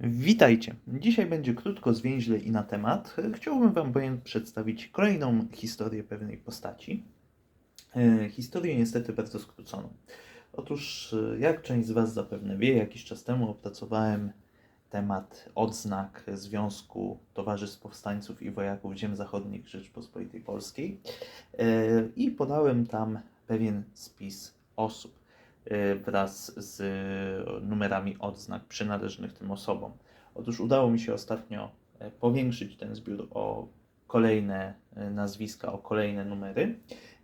Witajcie. Dzisiaj będzie krótko, zwięźle i na temat. Chciałbym Wam przedstawić kolejną historię pewnej postaci. E, Historię niestety bardzo skróconą. Otóż, e, jak część z Was zapewne wie, jakiś czas temu opracowałem temat odznak Związku Towarzystw Powstańców i Wojaków Ziem Zachodnich Rzeczpospolitej Polskiej E, i podałem tam pewien spis osób wraz z numerami odznak przynależnych tym osobom. Otóż udało mi się ostatnio e, powiększyć ten zbiór o kolejne nazwiska, o kolejne numery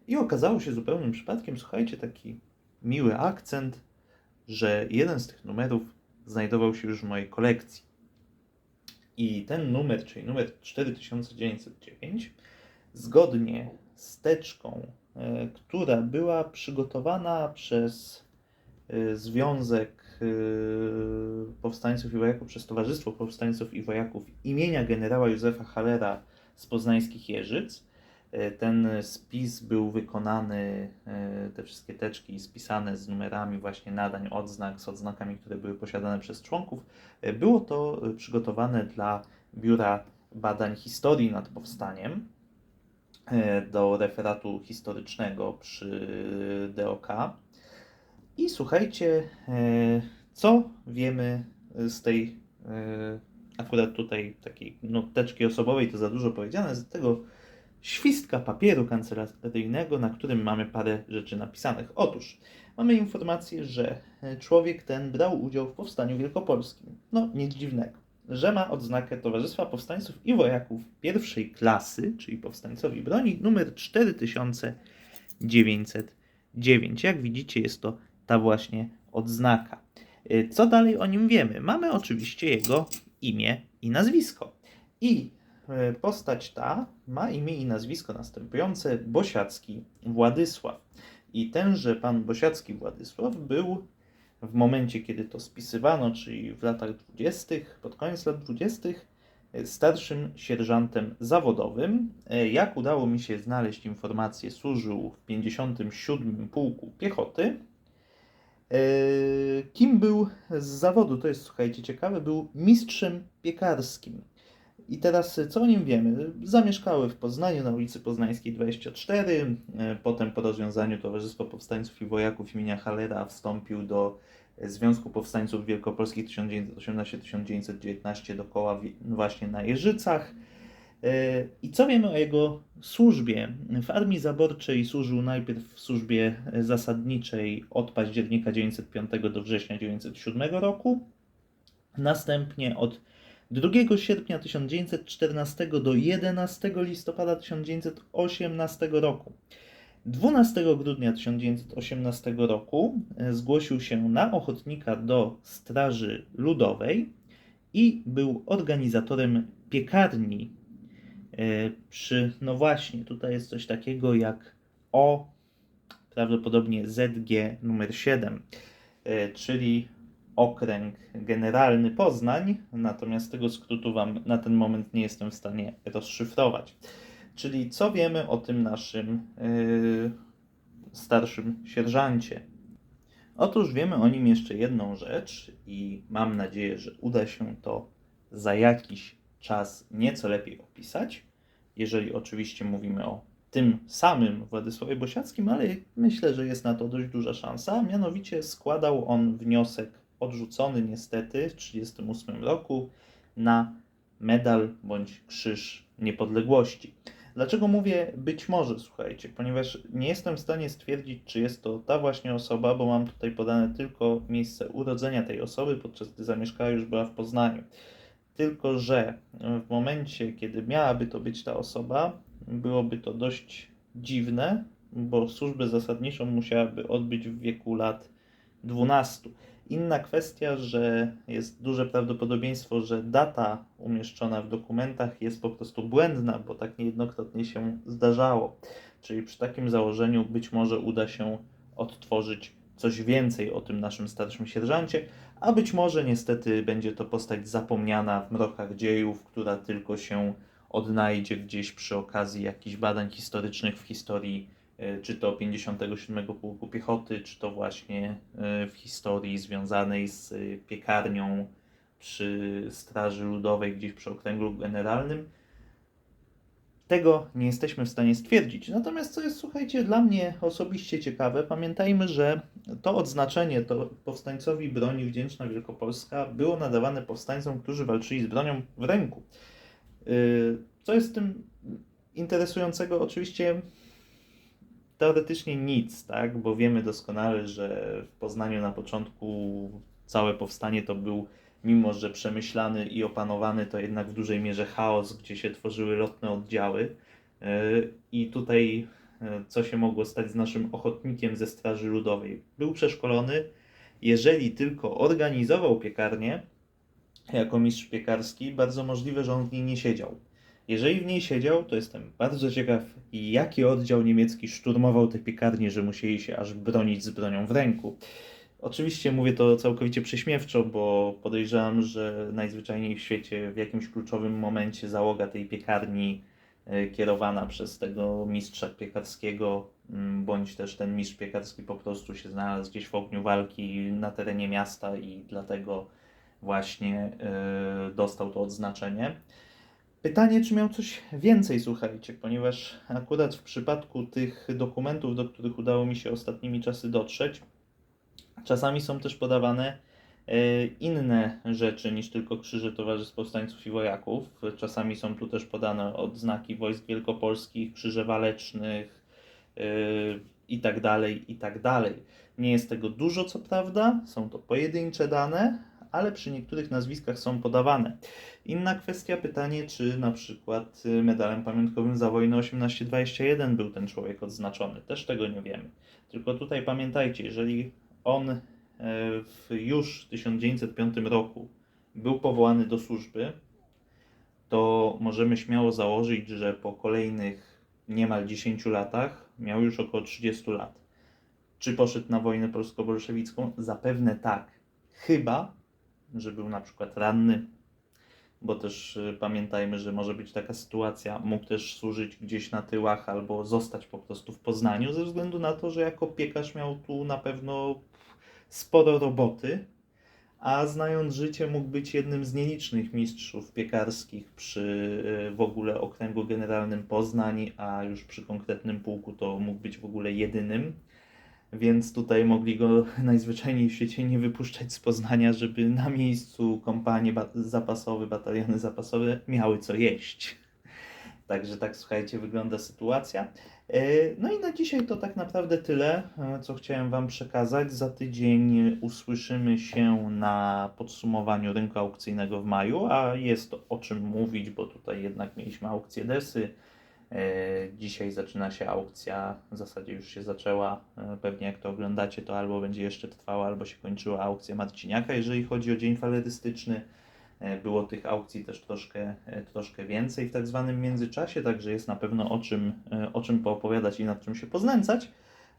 i okazało się zupełnym przypadkiem, słuchajcie, taki miły akcent, że jeden z tych numerów znajdował się już w mojej kolekcji. I ten numer, czyli numer 4909, zgodnie z teczką, która była przygotowana przez Związek e, Powstańców i Wojaków, przez Towarzystwo Powstańców i Wojaków imienia generała Józefa Hallera z poznańskich Jeżyc. E, Ten spis był wykonany, te wszystkie teczki spisane z numerami właśnie nadań odznak, z odznakami, które były posiadane przez członków. Było to przygotowane dla Biura Badań Historii nad Powstaniem do referatu historycznego przy DOK. I słuchajcie, e, co wiemy z tej e, akurat tutaj takiej noteczki osobowej, to za dużo powiedziane, z tego świstka papieru kancelaryjnego, na którym mamy parę rzeczy napisanych. Otóż mamy informację, że człowiek ten brał udział w powstaniu wielkopolskim. No, nic dziwnego. Że ma odznakę Towarzystwa Powstańców i Wojaków pierwszej klasy, czyli powstańcowi broni, numer 4909. Jak widzicie, jest to ta właśnie odznaka. Y, Co dalej o nim wiemy? Mamy oczywiście jego imię i nazwisko. I e, postać ta ma imię i nazwisko następujące Bosiacki Władysław. I tenże pan Bosiacki Władysław był w momencie, kiedy to spisywano, czyli w latach 20., pod koniec lat 20., e, starszym sierżantem zawodowym. Jak udało mi się znaleźć informację, służył w 57 Pułku Piechoty. E, Kim był z zawodu? To jest, słuchajcie, ciekawe. Był mistrzem piekarskim. I teraz co o nim wiemy? Zamieszkały w Poznaniu na ulicy Poznańskiej 24. e, Potem po rozwiązaniu Towarzystwo Powstańców i Wojaków imienia Hallera wstąpił do Związku Powstańców Wielkopolskich 1918-1919 dokoła wi- właśnie na Jeżycach. E, I co wiemy o jego służbie? W armii zaborczej służył najpierw w służbie zasadniczej od października 1905 do września 1907 roku. Następnie od 2 sierpnia 1914 do 11 listopada 1918 roku. 12 grudnia 1918 roku zgłosił się na ochotnika do Straży Ludowej i był organizatorem piekarni przy, no właśnie, tutaj jest coś takiego jak O, prawdopodobnie ZG numer 7, e, czyli Okręg Generalny Poznań, natomiast tego skrótu Wam na ten moment nie jestem w stanie rozszyfrować. Czyli co wiemy o tym naszym yy, starszym sierżancie? Otóż wiemy o nim jeszcze jedną rzecz i mam nadzieję, że uda się to za jakiś czas nieco lepiej opisać, jeżeli oczywiście mówimy o tym samym Władysławie Bosiackim, ale myślę, że jest na to dość duża szansa. Mianowicie składał on wniosek odrzucony niestety w 1938 roku na medal bądź krzyż niepodległości. Dlaczego mówię być może, słuchajcie? Ponieważ nie jestem w stanie stwierdzić, czy jest to ta właśnie osoba, bo mam tutaj podane tylko miejsce urodzenia tej osoby, podczas gdy zamieszkała już była w Poznaniu. Tylko, że w momencie, kiedy miałaby to być ta osoba, byłoby to dość dziwne, bo służbę zasadniczą musiałaby odbyć w wieku lat 12. Inna kwestia, że jest duże prawdopodobieństwo, że data umieszczona w dokumentach jest po prostu błędna, bo tak niejednokrotnie się zdarzało. Czyli przy takim założeniu być może uda się odtworzyć coś więcej o tym naszym starszym sierżancie, a być może niestety będzie to postać zapomniana w mrokach dziejów, która tylko się odnajdzie gdzieś przy okazji jakichś badań historycznych w historii e, czy to 57 Pułku Piechoty, czy to właśnie e, w historii związanej z e, piekarnią przy Straży Ludowej, gdzieś przy Okręgu Generalnym. Tego nie jesteśmy w stanie stwierdzić. Natomiast co jest, słuchajcie, dla mnie osobiście ciekawe, pamiętajmy, że to odznaczenie, to powstańcowi broni wdzięczna Wielkopolska było nadawane powstańcom, którzy walczyli z bronią w ręku. Yy, Co jest tym interesującego? Oczywiście teoretycznie nic, tak? Bo wiemy doskonale, że w Poznaniu na początku całe powstanie to był, mimo że przemyślany i opanowany, to jednak w dużej mierze chaos, gdzie się tworzyły lotne oddziały. Yy, I tutaj yy, co się mogło stać z naszym ochotnikiem ze Straży Ludowej? Był przeszkolony, jeżeli tylko organizował piekarnię jako mistrz piekarski, bardzo możliwe, że on w niej nie siedział. Jeżeli w niej siedział, to jestem bardzo ciekaw, jaki oddział niemiecki szturmował te piekarnie, że musieli się aż bronić z bronią w ręku. Oczywiście mówię to całkowicie prześmiewczo, bo podejrzewam, że najzwyczajniej w świecie w jakimś kluczowym momencie załoga tej piekarni e, kierowana przez tego mistrza piekarskiego, mm, bądź też ten mistrz piekarski po prostu się znalazł gdzieś w ogniu walki na terenie miasta i dlatego właśnie e, dostał to odznaczenie. Pytanie, czy miał coś więcej, słuchajcie, ponieważ akurat w przypadku tych dokumentów, do których udało mi się ostatnimi czasy dotrzeć, czasami są też podawane e, inne rzeczy niż tylko krzyże Towarzystw Powstańców i Wojaków. Czasami są tu też podane odznaki wojsk wielkopolskich, krzyże walecznych e, i tak dalej, i tak dalej. Nie jest tego dużo, co prawda, są to pojedyncze dane, ale przy niektórych nazwiskach są podawane. Inna kwestia, pytanie, czy na przykład y, medalem pamiątkowym za wojnę 1821 był ten człowiek odznaczony. Też tego nie wiemy. Tylko tutaj pamiętajcie, jeżeli on e, w już 1905 roku był powołany do służby, to możemy śmiało założyć, że po kolejnych niemal 10 latach miał już około 30 lat. Czy poszedł na wojnę polsko-bolszewicką? Zapewne tak. Chyba, że był na przykład ranny, bo też y, pamiętajmy, że może być taka sytuacja, mógł też służyć gdzieś na tyłach albo zostać po prostu w Poznaniu, ze względu na to, że jako piekarz miał tu na pewno sporo roboty, a znając życie mógł być jednym z nielicznych mistrzów piekarskich przy y, w ogóle okręgu generalnym Poznań, a już przy konkretnym pułku to mógł być w ogóle jedynym więc tutaj mogli go najzwyczajniej w świecie nie wypuszczać z Poznania, żeby na miejscu kompanie ba- zapasowe, bataliony zapasowe miały co jeść. Także tak, słuchajcie, wygląda sytuacja. E, No i na dzisiaj to tak naprawdę tyle, e, co chciałem Wam przekazać. Za tydzień usłyszymy się na podsumowaniu rynku aukcyjnego w maju, a jest o czym mówić, bo tutaj jednak mieliśmy aukcję desy. E, Dzisiaj zaczyna się aukcja, w zasadzie już się zaczęła. Pewnie jak to oglądacie, to albo będzie jeszcze trwała, albo się kończyła aukcja Marciniaka, jeżeli chodzi o dzień falerystyczny. E, Było tych aukcji też troszkę, e, troszkę więcej w tak zwanym międzyczasie, także jest na pewno o czym, e, o czym poopowiadać i nad czym się poznęcać.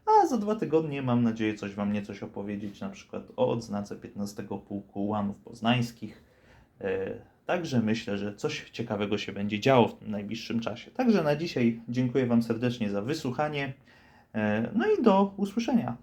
A za dwa tygodnie mam nadzieję coś Wam niecoś opowiedzieć, na przykład o odznace 15 Pułku Łanów Poznańskich. Także myślę, że coś ciekawego się będzie działo w tym najbliższym czasie. Także na dzisiaj dziękuję Wam serdecznie za wysłuchanie. No i do usłyszenia.